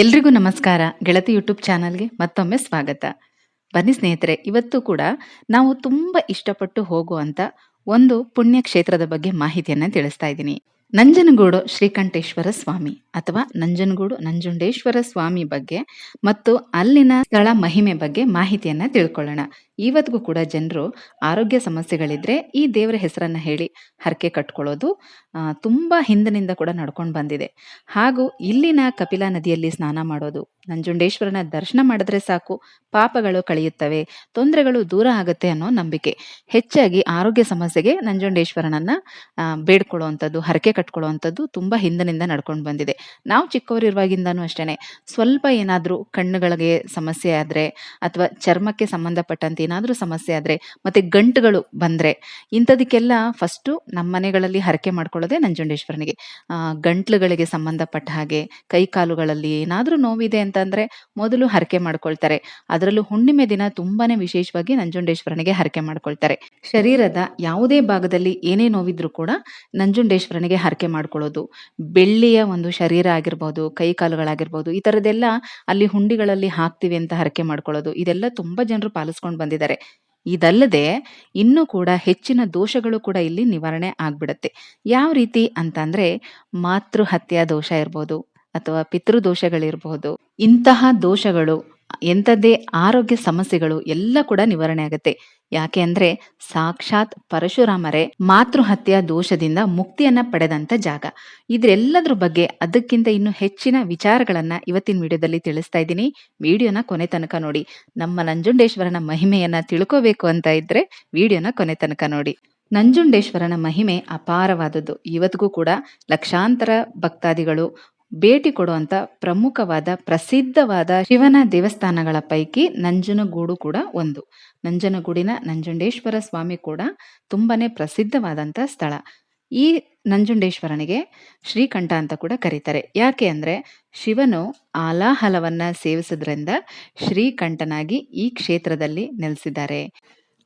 ಎಲ್ರಿಗೂ ನಮಸ್ಕಾರ. ಗೆಳತಿ ಯೂಟ್ಯೂಬ್ ಚಾನಲ್ಗೆ ಮತ್ತೊಮ್ಮೆ ಸ್ವಾಗತ. ಬನ್ನಿ ಸ್ನೇಹಿತರೆ, ಇವತ್ತು ಕೂಡ ನಾವು ತುಂಬ ಇಷ್ಟಪಟ್ಟು ಹೋಗುವಂತ ಒಂದು ಪುಣ್ಯ ಕ್ಷೇತ್ರದ ಬಗ್ಗೆ ಮಾಹಿತಿಯನ್ನ ತಿಳಿಸ್ತಾ ಇದ್ದೀನಿ. ನಂಜನಗೂಡು ಶ್ರೀಕಂಠೇಶ್ವರ ಸ್ವಾಮಿ. ಅಥವಾ ನಂಜನಗೂಡು ನಂಜುಂಡೇಶ್ವರ ಸ್ವಾಮಿ ಬಗ್ಗೆ ಮತ್ತು ಅಲ್ಲಿನ ಸ್ಥಳ ಮಹಿಮೆ ಬಗ್ಗೆ ಮಾಹಿತಿಯನ್ನು ತಿಳ್ಕೊಳ್ಳೋಣ. ಇವತ್ತಿಗೂ ಕೂಡ ಜನರು ಆರೋಗ್ಯ ಸಮಸ್ಯೆಗಳಿದ್ರೆ ಈ ದೇವರ ಹೆಸರನ್ನ ಹೇಳಿ ಹರಕೆ ಕಟ್ಕೊಳ್ಳೋದು ತುಂಬ ಹಿಂದಿನಿಂದ ಕೂಡ ನಡ್ಕೊಂಡು ಬಂದಿದೆ. ಹಾಗೂ ಇಲ್ಲಿನ ಕಪಿಲಾ ನದಿಯಲ್ಲಿ ಸ್ನಾನ ಮಾಡೋದು, ನಂಜುಂಡೇಶ್ವರನ ದರ್ಶನ ಮಾಡಿದ್ರೆ ಸಾಕು, ಪಾಪಗಳು ಕಳೆಯುತ್ತವೆ, ತೊಂದರೆಗಳು ದೂರ ಆಗುತ್ತೆ ಅನ್ನೋ ನಂಬಿಕೆ. ಹೆಚ್ಚಾಗಿ ಆರೋಗ್ಯ ಸಮಸ್ಯೆಗೆ ನಂಜುಂಡೇಶ್ವರನನ್ನ ಬೇಡ್ಕೊಳ್ಳುವಂಥದ್ದು, ಹರಕೆ ಕಟ್ಕೊಳ್ಳುವಂಥದ್ದು ತುಂಬಾ ಹಿಂದಿನಿಂದ ನಡ್ಕೊಂಡು ಬಂದಿದೆ. ನಾವು ಚಿಕ್ಕವರಿರುವಾಗಿಂದನೂ ಅಷ್ಟೇನೆ. ಸ್ವಲ್ಪ ಏನಾದರೂ ಕಣ್ಣುಗಳಿಗೆ ಸಮಸ್ಯೆ ಆದ್ರೆ ಅಥವಾ ಚರ್ಮಕ್ಕೆ ಸಂಬಂಧಪಟ್ಟಂತೆ ಏನಾದರೂ ಸಮಸ್ಯೆ ಆದ್ರೆ ಮತ್ತೆ ಗಂಟುಗಳು ಬಂದ್ರೆ ಇಂಥದಕ್ಕೆಲ್ಲ ಫಸ್ಟು ನಮ್ಮ ಮನೆಗಳಲ್ಲಿ ಹರಕೆ ಮಾಡ್ಕೊಳ್ಳೋದೇ ನಂಜುಂಡೇಶ್ವರನಿಗೆ. ಗಂಟ್ಲುಗಳಿಗೆ ಸಂಬಂಧಪಟ್ಟ ಹಾಗೆ ಕೈ ಕಾಲುಗಳಲ್ಲಿ ಏನಾದರೂ ನೋವಿದೆ ಅಂತಂದ್ರೆ ಮೊದಲು ಹರಕೆ ಮಾಡ್ಕೊಳ್ತಾರೆ. ಅದರಲ್ಲೂ ಹುಣ್ಣಿಮೆ ದಿನ ತುಂಬಾನೇ ವಿಶೇಷವಾಗಿ ನಂಜುಂಡೇಶ್ವರನಿಗೆ ಹರಕೆ ಮಾಡ್ಕೊಳ್ತಾರೆ. ಶರೀರದ ಯಾವುದೇ ಭಾಗದಲ್ಲಿ ಏನೇ ನೋವಿದ್ರೂ ಕೂಡ ನಂಜುಂಡೇಶ್ವರನಿಗೆ ಹರಕೆ ಮಾಡ್ಕೊಳ್ಳೋದು. ಬೆಳ್ಳಿಯ ಒಂದು ಆಗಿರ್ಬೋದು, ಕೈ ಕಾಲುಗಳಾಗಿರ್ಬೋದು, ಈ ಥರದ್ದೆಲ್ಲ ಅಲ್ಲಿ ಹುಂಡಿಗಳಲ್ಲಿ ಹಾಕ್ತೀವಿ ಅಂತ ಹರಕೆ ಮಾಡ್ಕೊಳ್ಳೋದು, ಇದೆಲ್ಲ ತುಂಬಾ ಜನರು ಪಾಲಿಸ್ಕೊಂಡು ಬಂದಿದ್ದಾರೆ. ಇದಲ್ಲದೆ ಇನ್ನೂ ಕೂಡ ಹೆಚ್ಚಿನ ದೋಷಗಳು ಕೂಡ ಇಲ್ಲಿ ನಿವಾರಣೆ ಆಗ್ಬಿಡತ್ತೆ. ಯಾವ ರೀತಿ ಅಂತಂದ್ರೆ ಮಾತೃಹತ್ಯಾ ದೋಷ ಇರ್ಬೋದು ಅಥವಾ ಪಿತೃದೋಷಗಳಿರ್ಬಹುದು ಇಂತಹ ದೋಷಗಳು ಎಂಥದ್ದೇ ಆರೋಗ್ಯ ಸಮಸ್ಯೆಗಳು ಎಲ್ಲ ಕೂಡ ನಿವಾರಣೆ ಆಗುತ್ತೆ. ಯಾಕೆ ಅಂದ್ರೆ ಸಾಕ್ಷಾತ್ ಪರಶುರಾಮರೇ ಮಾತೃ ಹತ್ಯಾ ದೋಷದಿಂದ ಮುಕ್ತಿಯನ್ನ ಪಡೆದಂತ ಜಾಗ. ಇದ್ರೆಲ್ಲದ್ರ ಬಗ್ಗೆ ಅದಕ್ಕಿಂತ ಇನ್ನು ಹೆಚ್ಚಿನ ವಿಚಾರಗಳನ್ನ ಇವತ್ತಿನ ವಿಡಿಯೋದಲ್ಲಿ ತಿಳಿಸ್ತಾ ಇದ್ದೀನಿ. ವಿಡಿಯೋನ ಕೊನೆ ತನಕ ನೋಡಿ. ನಮ್ಮ ನಂಜುಂಡೇಶ್ವರನ ಮಹಿಮೆಯನ್ನ ತಿಳ್ಕೋಬೇಕು ಅಂತ ಇದ್ರೆ ವಿಡಿಯೋನ ಕೊನೆ ತನಕ ನೋಡಿ. ನಂಜುಂಡೇಶ್ವರನ ಮಹಿಮೆ ಅಪಾರವಾದದ್ದು. ಇವತ್ತಿಗೂ ಕೂಡ ಲಕ್ಷಾಂತರ ಭಕ್ತಾದಿಗಳು ಭೇಟಿ ಕೊಡುವಂತ ಪ್ರಮುಖವಾದ ಪ್ರಸಿದ್ಧವಾದ ಶಿವನ ದೇವಸ್ಥಾನಗಳ ಪೈಕಿ ನಂಜನಗೂಡು ಕೂಡ ಒಂದು. ನಂಜನಗೂಡಿನ ನಂಜುಂಡೇಶ್ವರ ಸ್ವಾಮಿ ಕೂಡ ತುಂಬಾನೇ ಪ್ರಸಿದ್ಧವಾದಂತ ಸ್ಥಳ. ಈ ನಂಜುಂಡೇಶ್ವರನಿಗೆ ಶ್ರೀಕಂಠ ಅಂತ ಕೂಡ ಕರೀತಾರೆ. ಯಾಕೆ ಅಂದ್ರೆ ಶಿವನು ಆಲಾಹಲವನ್ನ ಸೇವಿಸಿದ್ರಿಂದ ಶ್ರೀಕಂಠನಾಗಿ ಈ ಕ್ಷೇತ್ರದಲ್ಲಿ ನೆಲೆಸಿದ್ದಾರೆ.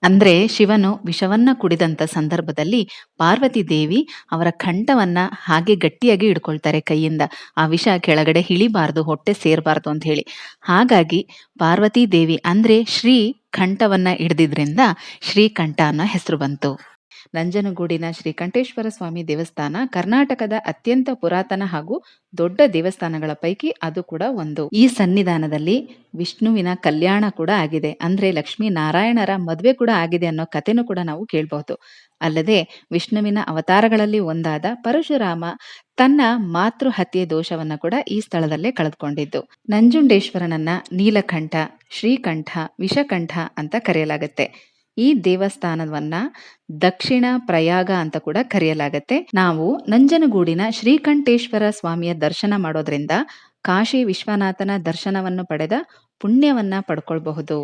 ಅಂದ್ರೆ ಶಿವನು ವಿಷವನ್ನ ಕುಡಿದಂತ ಸಂದರ್ಭದಲ್ಲಿ ಪಾರ್ವತಿ ದೇವಿ ಅವರ ಕಂಠವನ್ನ ಹಾಗೆ ಗಟ್ಟಿಯಾಗಿ ಇಡ್ಕೊಳ್ತಾರೆ ಕೈಯಿಂದ. ಆ ವಿಷ ಕೆಳಗಡೆ ಇಳಿಬಾರ್ದು ಹೊಟ್ಟೆ ಸೇರಬಾರ್ದು ಅಂತ ಹೇಳಿ. ಹಾಗಾಗಿ ಪಾರ್ವತಿ ದೇವಿ ಅಂದ್ರೆ ಶ್ರೀ ಕಂಠವನ್ನ ಹಿಡ್ದಿದ್ರಿಂದ ಶ್ರೀಕಂಠ ಅನ್ನೋ ಹೆಸರು ಬಂತು. ನಂಜನಗೂಡಿನ ಶ್ರೀಕಂಠೇಶ್ವರ ಸ್ವಾಮಿ ದೇವಸ್ಥಾನ ಕರ್ನಾಟಕದ ಅತ್ಯಂತ ಪುರಾತನ ಹಾಗೂ ದೊಡ್ಡ ದೇವಸ್ಥಾನಗಳ ಪೈಕಿ ಅದು ಕೂಡ ಒಂದು. ಈ ಸನ್ನಿಧಾನದಲ್ಲಿ ವಿಷ್ಣುವಿನ ಕಲ್ಯಾಣ ಕೂಡ ಆಗಿದೆ. ಅಂದ್ರೆ ಲಕ್ಷ್ಮೀ ನಾರಾಯಣರ ಮದುವೆ ಕೂಡ ಆಗಿದೆ ಅನ್ನೋ ಕಥೆನೂ ಕೂಡ ನಾವು ಕೇಳಬಹುದು. ಅಲ್ಲದೆ ವಿಷ್ಣುವಿನ ಅವತಾರಗಳಲ್ಲಿ ಒಂದಾದ ಪರಶುರಾಮ ತನ್ನ ಮಾತೃ ಹತ್ಯೆ ದೋಷವನ್ನ ಕೂಡ ಈ ಸ್ಥಳದಲ್ಲೇ ಕಳೆದುಕೊಂಡಿದ್ದು. ನಂಜುಂಡೇಶ್ವರನನ್ನ ನೀಲಕಂಠ, ಶ್ರೀಕಂಠ, ವಿಷಕಂಠ ಅಂತ ಕರೆಯಲಾಗತ್ತೆ. ಈ ದೇವಸ್ಥಾನವನ್ನ ದಕ್ಷಿಣ ಪ್ರಯಾಗ ಅಂತ ಕೂಡ ಕರೆಯಲಾಗತ್ತೆ. ನಾವು ನಂಜನಗೂಡಿನ ಶ್ರೀಕಂಠೇಶ್ವರ ಸ್ವಾಮಿಯ ದರ್ಶನ ಮಾಡೋದ್ರಿಂದ ಕಾಶಿ ವಿಶ್ವನಾಥನ ದರ್ಶನವನ್ನು ಪಡೆದ ಪುಣ್ಯವನ್ನ ಪಡ್ಕೊಳ್ಬಹುದು.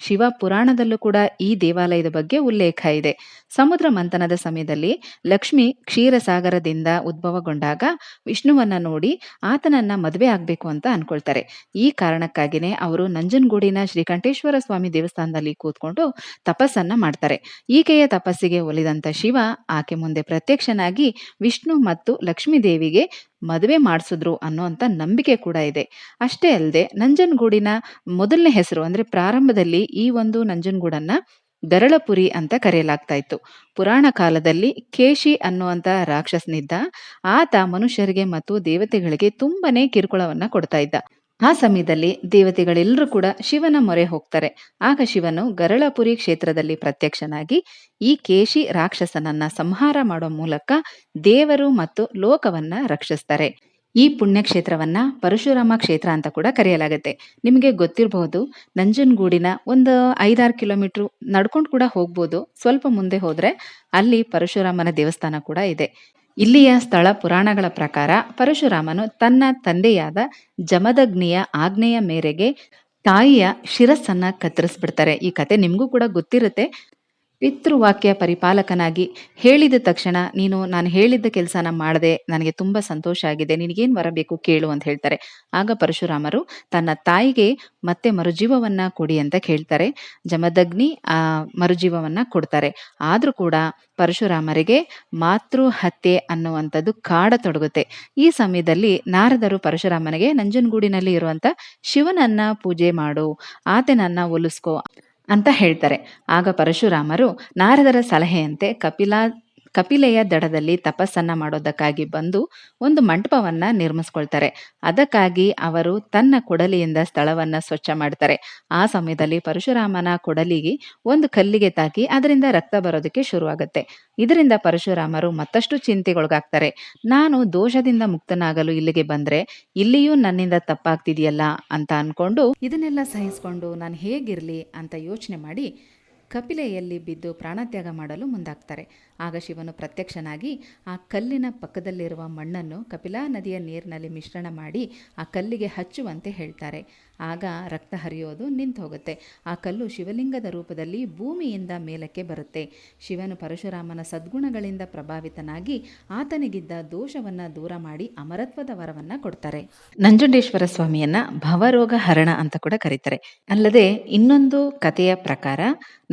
ಶಿವ ಪುರಾಣದಲ್ಲೂ ಕೂಡ ಈ ದೇವಾಲಯದ ಬಗ್ಗೆ ಉಲ್ಲೇಖ ಇದೆ. ಸಮುದ್ರ ಮಂಥನದ ಸಮಯದಲ್ಲಿ ಲಕ್ಷ್ಮಿ ಕ್ಷೀರಸಾಗರದಿಂದ ಉದ್ಭವಗೊಂಡಾಗ ವಿಷ್ಣುವನ್ನ ನೋಡಿ ಆತನನ್ನ ಮದುವೆ ಆಗ್ಬೇಕು ಅಂತ ಅನ್ಕೊಳ್ತಾರೆ. ಈ ಕಾರಣಕ್ಕಾಗಿನೇ ಅವರು ನಂಜನಗೂಡಿನ ಶ್ರೀಕಂಠೇಶ್ವರ ಸ್ವಾಮಿ ದೇವಸ್ಥಾನದಲ್ಲಿ ಕೂತ್ಕೊಂಡು ತಪಸ್ಸನ್ನ ಮಾಡ್ತಾರೆ. ಈಕೆಯ ತಪಸ್ಸಿಗೆ ಒಲಿದಂತ ಶಿವ ಆಕೆ ಮುಂದೆ ಪ್ರತ್ಯಕ್ಷನಾಗಿ ವಿಷ್ಣು ಮತ್ತು ಲಕ್ಷ್ಮೀ ದೇವಿಗೆ ಮದುವೆ ಮಾಡಿಸಿದ್ರು ಅನ್ನುವಂತ ನಂಬಿಕೆ ಕೂಡ ಇದೆ. ಅಷ್ಟೇ ಅಲ್ಲದೆ ನಂಜನಗೂಡಿನ ಮೊದಲನೇ ಹೆಸರು ಅಂದರೆ ಪ್ರಾರಂಭದಲ್ಲಿ ಈ ಒಂದು ನಂಜನಗೂಡನ್ನ ದರಳಪುರಿ ಅಂತ ಕರೆಯಲಾಗ್ತಾ ಇತ್ತು. ಪುರಾಣ ಕಾಲದಲ್ಲಿ ಕೇಶಿ ಅನ್ನುವಂಥ ರಾಕ್ಷಸನಿದ್ದ, ಆತ ಮನುಷ್ಯರಿಗೆ ಮತ್ತು ದೇವತೆಗಳಿಗೆ ತುಂಬನೇ ಕಿರುಕುಳವನ್ನ ಕೊಡ್ತಾ ಇದ್ದ. ಆ ಸಮಯದಲ್ಲಿ ದೇವತೆಗಳೆಲ್ಲರೂ ಕೂಡ ಶಿವನ ಮೊರೆ ಹೋಗ್ತಾರೆ. ಆಗ ಶಿವನು ಗರಳಪುರಿ ಕ್ಷೇತ್ರದಲ್ಲಿ ಪ್ರತ್ಯಕ್ಷನಾಗಿ ಈ ಕೇಶಿ ರಾಕ್ಷಸನನ್ನ ಸಂಹಾರ ಮಾಡೋ ಮೂಲಕ ದೇವರು ಮತ್ತು ಲೋಕವನ್ನ ರಕ್ಷಿಸ್ತಾರೆ. ಈ ಪುಣ್ಯಕ್ಷೇತ್ರವನ್ನ ಪರಶುರಾಮ ಕ್ಷೇತ್ರ ಅಂತ ಕೂಡ ಕರೆಯಲಾಗುತ್ತೆ. ನಿಮಗೆ ಗೊತ್ತಿರಬಹುದು, ನಂಜನಗೂಡಿನ ಒಂದು ಐದಾರು ಕಿಲೋಮೀಟರ್ ನಡ್ಕೊಂಡು ಕೂಡ ಹೋಗ್ಬೋದು. ಸ್ವಲ್ಪ ಮುಂದೆ ಹೋದ್ರೆ ಅಲ್ಲಿ ಪರಶುರಾಮನ ದೇವಸ್ಥಾನ ಕೂಡ ಇದೆ. ಇಲ್ಲಿಯ ಸ್ಥಳ ಪುರಾಣಗಳ ಪ್ರಕಾರ ಪರಶುರಾಮನು ತನ್ನ ತಂದೆಯಾದ ಜಮದಗ್ನಿಯ ಆಜ್ಞೆಯ ಮೇರೆಗೆ ತಾಯಿಯ ಶಿರಸ್ಸನ್ನ ಕತ್ತರಿಸ್ಬಿಡ್ತಾರೆ. ಈ ಕತೆ ನಿಮ್ಗೂ ಕೂಡ ಗೊತ್ತಿರುತ್ತೆ. ಪಿತೃವಾಕ್ಯ ಪರಿಪಾಲಕನಾಗಿ ಹೇಳಿದ ತಕ್ಷಣ ನೀನು ನಾನು ಹೇಳಿದ್ದ ಕೆಲಸನ ಮಾಡದೆ, ನನಗೆ ತುಂಬ ಸಂತೋಷ ಆಗಿದೆ, ನಿನಗೇನು ವರ ಬೇಕು ಕೇಳು ಅಂತ ಹೇಳ್ತಾರೆ. ಆಗ ಪರಶುರಾಮರು ತನ್ನ ತಾಯಿಗೆ ಮತ್ತೆ ಮರುಜೀವವನ್ನ ಕೊಡಿ ಅಂತ ಕೇಳ್ತಾರೆ. ಜಮದಗ್ನಿ ಆ ಮರುಜೀವವನ್ನ ಕೊಡ್ತಾರೆ. ಆದ್ರೂ ಕೂಡ ಪರಶುರಾಮರಿಗೆ ಮಾತೃ ಹತ್ಯೆ ಅನ್ನುವಂಥದ್ದು ಕಾಡತೊಡಗುತ್ತೆ ಈ ಸಮಯದಲ್ಲಿ ನಾರದರು ಪರಶುರಾಮನಿಗೆ ನಂಜನಗೂಡಿನಲ್ಲಿ ಇರುವಂತ ಶಿವನನ್ನ ಪೂಜೆ ಮಾಡು, ಆತನನ್ನ ಒಲಿಸ್ಕೋ. ಅಂತ ಹೇಳ್ತಾರೆ. ಆಗ ಪರಶುರಾಮರು ನಾರದರ ಸಲಹೆಯಂತೆ ಕಪಿಲಾ ಕಪಿಲೆಯ ದಡದಲ್ಲಿ ತಪಸ್ಸನ್ನ ಮಾಡೋದಕ್ಕಾಗಿ ಬಂದು ಒಂದು ಮಂಟಪವನ್ನ ನಿರ್ಮಿಸ್ಕೊಳ್ತಾರೆ. ಅದಕ್ಕಾಗಿ ಅವರು ತನ್ನ ಕೊಡಲಿಯಿಂದ ಸ್ಥಳವನ್ನ ಸ್ವಚ್ಛ ಮಾಡ್ತಾರೆ. ಆ ಸಮಯದಲ್ಲಿ ಪರಶುರಾಮನ ಕೊಡಲಿಗೆ ಒಂದು ಕಲ್ಲಿಗೆ ತಾಕಿ ಅದರಿಂದ ರಕ್ತ ಬರೋದಕ್ಕೆ ಶುರುವಾಗುತ್ತೆ. ಇದರಿಂದ ಪರಶುರಾಮರು ಮತ್ತಷ್ಟು ಚಿಂತೆಗೊಳಗಾಗ್ತಾರೆ. ನಾನು ದೋಷದಿಂದ ಮುಕ್ತನಾಗಲು ಇಲ್ಲಿಗೆ ಬಂದ್ರೆ ಇಲ್ಲಿಯೂ ನನ್ನಿಂದ ತಪ್ಪಾಗ್ತಿದೆಯಲ್ಲ ಅಂತ ಅನ್ಕೊಂಡು ಇದನ್ನೆಲ್ಲ ಸಹಿಸ್ಕೊಂಡು ನಾನು ಹೇಗಿರ್ಲಿ ಅಂತ ಯೋಚನೆ ಮಾಡಿ ಕಪಿಲೆಯಲ್ಲಿ ಬಿದ್ದು ಪ್ರಾಣತ್ಯಾಗ ಮಾಡಲು ಮುಂದಾಗ್ತಾರೆ. ಆಗ ಶಿವನು ಪ್ರತ್ಯಕ್ಷನಾಗಿ ಆ ಕಲ್ಲಿನ ಪಕ್ಕದಲ್ಲಿರುವ ಮಣ್ಣನ್ನು ಕಪಿಲಾ ನದಿಯ ನೀರಿನಲ್ಲಿ ಮಿಶ್ರಣ ಮಾಡಿ ಆ ಕಲ್ಲಿಗೆ ಹಚ್ಚುವಂತೆ ಹೇಳ್ತಾರೆ. ಆಗ ರಕ್ತ ಹರಿಯೋದು ನಿಂತು ಹೋಗುತ್ತೆ ಆ ಕಲ್ಲು ಶಿವಲಿಂಗದ ರೂಪದಲ್ಲಿ ಭೂಮಿಯಿಂದ ಮೇಲಕ್ಕೆ ಬರುತ್ತೆ. ಶಿವನು ಪರಶುರಾಮನ ಸದ್ಗುಣಗಳಿಂದ ಪ್ರಭಾವಿತನಾಗಿ ಆತನಿಗಿದ್ದ ದೋಷವನ್ನ ದೂರ ಮಾಡಿ ಅಮರತ್ವದ ವರವನ್ನ ಕೊಡ್ತಾರೆ. ನಂಜುಂಡೇಶ್ವರ ಸ್ವಾಮಿಯನ್ನ ಭವರೋಗ ಹರಣ ಅಂತ ಕೂಡ ಕರೀತಾರೆ. ಅಲ್ಲದೆ ಇನ್ನೊಂದು ಕಥೆಯ ಪ್ರಕಾರ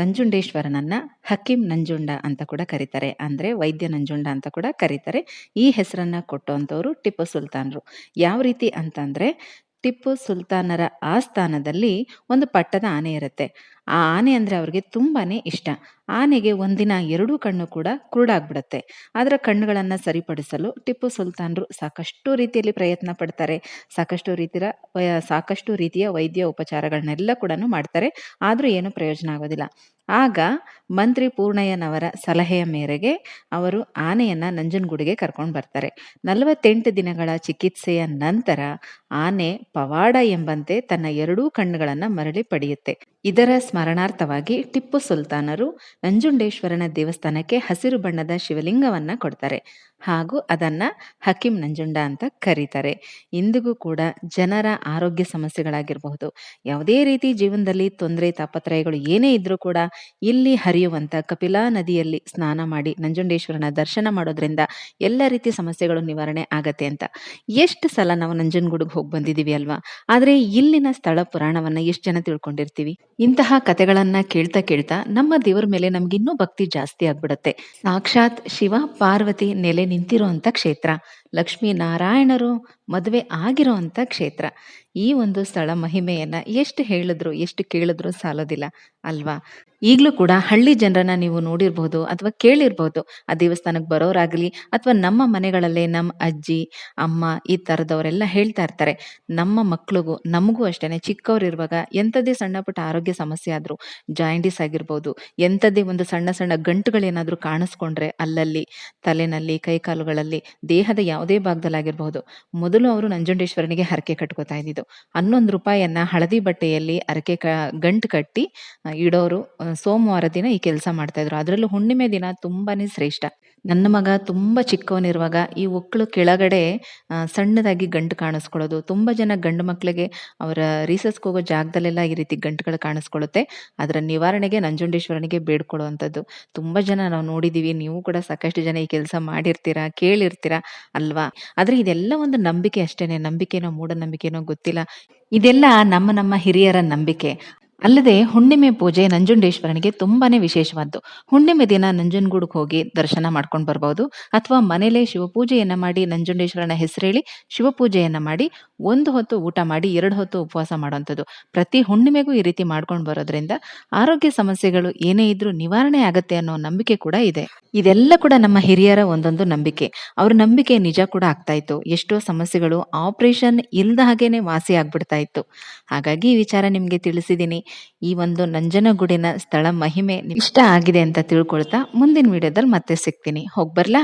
ನಂಜುಂಡೇಶ್ವರನನ್ನ ಹಕೀಂ ನಂಜುಂಡ ಅಂತ ಕೂಡ ಕರೀತಾರೆ. ಅಂದ್ರೆ ವೈದ್ಯ ನಂಜುಂಡ ಅಂತ ಕೂಡ ಕರೀತಾರೆ. ಈ ಹೆಸರನ್ನ ಕೊಟ್ಟುವಂಥವ್ರು ಟಿಪ್ಪು ಸುಲ್ತಾನ್ರು. ಯಾವ ರೀತಿ ಅಂತಂದ್ರೆ, ಟಿಪ್ಪು ಸುಲ್ತಾನರ ಆಸ್ಥಾನದಲ್ಲಿ ಒಂದು ಪಟ್ಟದ ಆನೆ ಇರುತ್ತೆ. ಆ ಆನೆ ಅಂದರೆ ಅವ್ರಿಗೆ ತುಂಬಾನೇ ಇಷ್ಟ. ಆನೆಗೆ ಒಂದಿನ ಎರಡೂ ಕಣ್ಣು ಕೂಡ ಕುರುಡಾಗ್ಬಿಡುತ್ತೆ. ಅದರ ಕಣ್ಣುಗಳನ್ನು ಸರಿಪಡಿಸಲು ಟಿಪ್ಪು ಸುಲ್ತಾನ್ರು ಸಾಕಷ್ಟು ರೀತಿಯಲ್ಲಿ ಪ್ರಯತ್ನ ಪಡ್ತಾರೆ. ಸಾಕಷ್ಟು ರೀತಿಯ ಸಾಕಷ್ಟು ರೀತಿಯ ವೈದ್ಯ ಉಪಚಾರಗಳನ್ನೆಲ್ಲ ಕೂಡ ಮಾಡ್ತಾರೆ. ಆದರೂ ಏನು ಪ್ರಯೋಜನ ಆಗೋದಿಲ್ಲ. ಆಗ ಮಂತ್ರಿ ಪೂರ್ಣಯ್ಯನವರ ಸಲಹೆಯ ಮೇರೆಗೆ ಅವರು ಆನೆಯನ್ನು ನಂಜನಗೂಡಿಗೆ ಕರ್ಕೊಂಡು ಬರ್ತಾರೆ. ನಲವತ್ತೆಂಟು ದಿನಗಳ ಚಿಕಿತ್ಸೆಯ ನಂತರ ಆನೆ ಪವಾಡ ಎಂಬಂತೆ ತನ್ನ ಎರಡೂ ಕಣ್ಣುಗಳನ್ನು ಮರಳಿ ಪಡೆಯುತ್ತೆ. ಇದರ ಸ್ಮರಣಾರ್ಥವಾಗಿ ಟಿಪ್ಪು ಸುಲ್ತಾನರು ನಂಜುಂಡೇಶ್ವರನ ದೇವಸ್ಥಾನಕ್ಕೆ ಹಸಿರು ಬಣ್ಣದ ಶಿವಲಿಂಗವನ್ನ ಕೊಡ್ತಾರೆ. ಹಾಗೂ ಅದನ್ನ ಹಕೀಂ ನಂಜುಂಡ ಅಂತ ಕರೀತಾರೆ. ಇಂದಿಗೂ ಕೂಡ ಜನರ ಆರೋಗ್ಯ ಸಮಸ್ಯೆಗಳಾಗಿರಬಹುದು. ಯಾವುದೇ ರೀತಿ ಜೀವನದಲ್ಲಿ ತೊಂದರೆ, ತಾಪತ್ರಯಗಳು ಏನೇ ಇದ್ರೂ ಕೂಡ ಇಲ್ಲಿ ಹರಿಯುವಂತ ಕಪಿಲಾ ನದಿಯಲ್ಲಿ ಸ್ನಾನ ಮಾಡಿ ನಂಜುಂಡೇಶ್ವರನ ದರ್ಶನ ಮಾಡೋದ್ರಿಂದ ಎಲ್ಲ ರೀತಿ ಸಮಸ್ಯೆಗಳು ನಿವಾರಣೆ ಆಗತ್ತೆ ಅಂತ. ಎಷ್ಟು ಸಲ ನಾವು ನಂಜನಗೂಡಿಗೆ ಹೋಗಿ ಬಂದಿದ್ದೀವಿ ಅಲ್ವಾ? ಆದ್ರೆ ಇಲ್ಲಿನ ಸ್ಥಳ ಪುರಾಣವನ್ನ ಎಷ್ಟು ಜನ ತಿಳ್ಕೊಂಡಿರ್ತೀವಿ? ಇಂತಹ ಕಥೆಗಳನ್ನ ಕೇಳ್ತಾ ಕೇಳ್ತಾ ನಮ್ಮ ದೇವರ ಮೇಲೆ ನಮ್ಗೆ ಇನ್ನೂ ಭಕ್ತಿ ಜಾಸ್ತಿ ಆಗ್ಬಿಡುತ್ತೆ. ಸಾಕ್ಷಾತ್ ಶಿವ, ಪಾರ್ವತಿ ನೆಲೆ ನಿಂತಿರುವಂತ ಕ್ಷೇತ್ರ. ಲಕ್ಷ್ಮೀ ನಾರಾಯಣರು ಮದುವೆ ಅಂಥ ಕ್ಷೇತ್ರ. ಈ ಒಂದು ಸ್ಥಳ ಮಹಿಮೆಯನ್ನು ಎಷ್ಟು ಹೇಳಿದ್ರು, ಎಷ್ಟು ಕೇಳಿದ್ರು ಸಾಲೋದಿಲ್ಲ, ಅಲ್ವಾ? ಈಗಲೂ ಕೂಡ ಹಳ್ಳಿ ಜನರನ್ನ ನೀವು ನೋಡಿರ್ಬಹುದು ಅಥವಾ ಕೇಳಿರ್ಬಹುದು ಆ ದೇವಸ್ಥಾನಕ್ಕೆ ಬರೋರಾಗ್ಲಿ ಅಥವಾ ನಮ್ಮ ಮನೆಗಳಲ್ಲೇ ನಮ್ಮ ಅಜ್ಜಿ, ಅಮ್ಮ ಈ ಥರದವರೆಲ್ಲ ಹೇಳ್ತಾ ಇರ್ತಾರೆ. ನಮ್ಮ ಮಕ್ಳಿಗೂ, ನಮಗೂ ಅಷ್ಟೇನೆ, ಚಿಕ್ಕವರಿರುವಾಗ ಎಂಥದ್ದೇ ಸಣ್ಣ ಪುಟ್ಟ ಆರೋಗ್ಯ ಸಮಸ್ಯೆ ಆದರೂ ಜಾಯಿಂಡಿಸ್ ಆಗಿರ್ಬೋದು, ಎಂಥದ್ದೇ ಒಂದು ಸಣ್ಣ ಸಣ್ಣ ಗಂಟುಗಳೇನಾದರೂ ಕಾಣಿಸ್ಕೊಂಡ್ರೆ ಅಲ್ಲಲ್ಲಿ, ತಲೆನಲ್ಲಿ, ಕೈಕಾಲುಗಳಲ್ಲಿ, ದೇಹದ ಯಾವುದೇ ಭಾಗದಲ್ಲಾಗಿರಬಹುದು ಮೊದಲು ಅವರು ನಂಜುಂಡೇಶ್ವರನಿಗೆ ಹರಕೆ ಕಟ್ಕೋತಾ ಇದ್ದಿದ್ದು. ಹನ್ನೊಂದು ರೂಪಾಯಿಯನ್ನ ಹಳದಿ ಬಟ್ಟೆಯಲ್ಲಿ ಹರಕೆ ಕ, ಗಂಟು ಕಟ್ಟಿ ಇಡೋರು ಸೋಮವಾರ ದಿನ ಈ ಕೆಲಸ ಮಾಡ್ತಾ ಇದ್ರು. ಅದರಲ್ಲೂ ಹುಣ್ಣಿಮೆ ದಿನ ತುಂಬಾನೇ ಶ್ರೇಷ್ಠ. ನನ್ನ ಮಗ ತುಂಬಾ ಚಿಕ್ಕವನಿರುವಾಗ ಈ ಒಕ್ಕಳು ಕೆಳಗಡೆ ಸಣ್ಣದಾಗಿ ಗಂಟು ಕಾಣಿಸ್ಕೊಳ್ಳೋದು. ತುಂಬಾ ಜನ ಗಂಡು ಮಕ್ಕಳಿಗೆ ಅವರ ರೀಸಸ್ಗೆ ಹೋಗೋ ಜಾಗದಲ್ಲೆಲ್ಲ ಈ ರೀತಿ ಗಂಟುಗಳು ಕಾಣಿಸ್ಕೊಳ್ಳುತ್ತೆ. ಅದರ ನಿವಾರಣೆಗೆ ನಂಜುಂಡೇಶ್ವರನಿಗೆ ಬೇಡ್ಕೊಳ್ಳುವಂಥದ್ದು ತುಂಬಾ ಜನ ನಾವು ನೋಡಿದೀವಿ. ನೀವು ಕೂಡ ಸಾಕಷ್ಟು ಜನ ಈ ಕೆಲಸ ಮಾಡಿರ್ತೀರಾ, ಕೇಳಿರ್ತೀರಾ ಅಲ್ವಾ? ಆದ್ರೆ ಇದೆಲ್ಲ ಒಂದು ನಂಬಿಕೆ ಅಷ್ಟೇನೆ. ನಂಬಿಕೆನೋ ಮೂಢನಂಬಿಕೆನೋ ಗೊತ್ತಿಲ್ಲ. ಇದೆಲ್ಲ ನಮ್ಮ ನಮ್ಮ ಹಿರಿಯರ ನಂಬಿಕೆ. ಅಲ್ಲದೆ ಹುಣ್ಣಿಮೆ ಪೂಜೆ ನಂಜುಂಡೇಶ್ವರನಿಗೆ ತುಂಬಾನೇ ವಿಶೇಷವಾದ್ದು. ಹುಣ್ಣಿಮೆ ದಿನ ನಂಜನಗೂಡಿಗೆ ಹೋಗಿ ದರ್ಶನ ಮಾಡ್ಕೊಂಡು ಬರ್ಬೋದು. ಅಥವಾ ಮನೇಲೆ ಶಿವಪೂಜೆಯನ್ನ ಮಾಡಿ ನಂಜುಂಡೇಶ್ವರನ ಹೆಸರೇಳಿ ಶಿವಪೂಜೆಯನ್ನ ಮಾಡಿ ಒಂದು ಹೊತ್ತು ಊಟ ಮಾಡಿ ಎರಡು ಹೊತ್ತು ಉಪವಾಸ ಮಾಡುವಂಥದ್ದು. ಪ್ರತಿ ಹುಣ್ಣಿಮೆಗೂ ಈ ರೀತಿ ಮಾಡ್ಕೊಂಡು ಬರೋದ್ರಿಂದ ಆರೋಗ್ಯ ಸಮಸ್ಯೆಗಳು ಏನೇ ಇದ್ರೂ ನಿವಾರಣೆ ಆಗತ್ತೆ ಅನ್ನೋ ನಂಬಿಕೆ ಕೂಡ ಇದೆ. ಇದೆಲ್ಲ ಕೂಡ ನಮ್ಮ ಹಿರಿಯರ ಒಂದೊಂದು ನಂಬಿಕೆ. ಅವ್ರ ನಂಬಿಕೆ ನಿಜ ಕೂಡ ಆಗ್ತಾ ಇತ್ತು. ಎಷ್ಟೋ ಸಮಸ್ಯೆಗಳು ಆಪರೇಷನ್ ಇಲ್ಲದ ಹಾಗೇನೆ ವಾಸಿ ಆಗ್ಬಿಡ್ತಾ ಇತ್ತು ಹಾಗಾಗಿ ಈ ವಿಚಾರ ನಿಮ್ಗೆ ತಿಳಿಸಿದೀನಿ. ಈ ಒಂದು ನಂಜನಗೂಡಿನ ಸ್ಥಳ ಮಹಿಮೆ ಇಷ್ಟ ಆಗಿದೆ ಅಂತ ತಿಳ್ಕೊಳ್ತಾ ಮುಂದಿನ ವಿಡಿಯೋದಲ್ಲಿ ಮತ್ತೆ ಸಿಗ್ತೀನಿ. ಹೋಗ್ಬರ್ಲಾ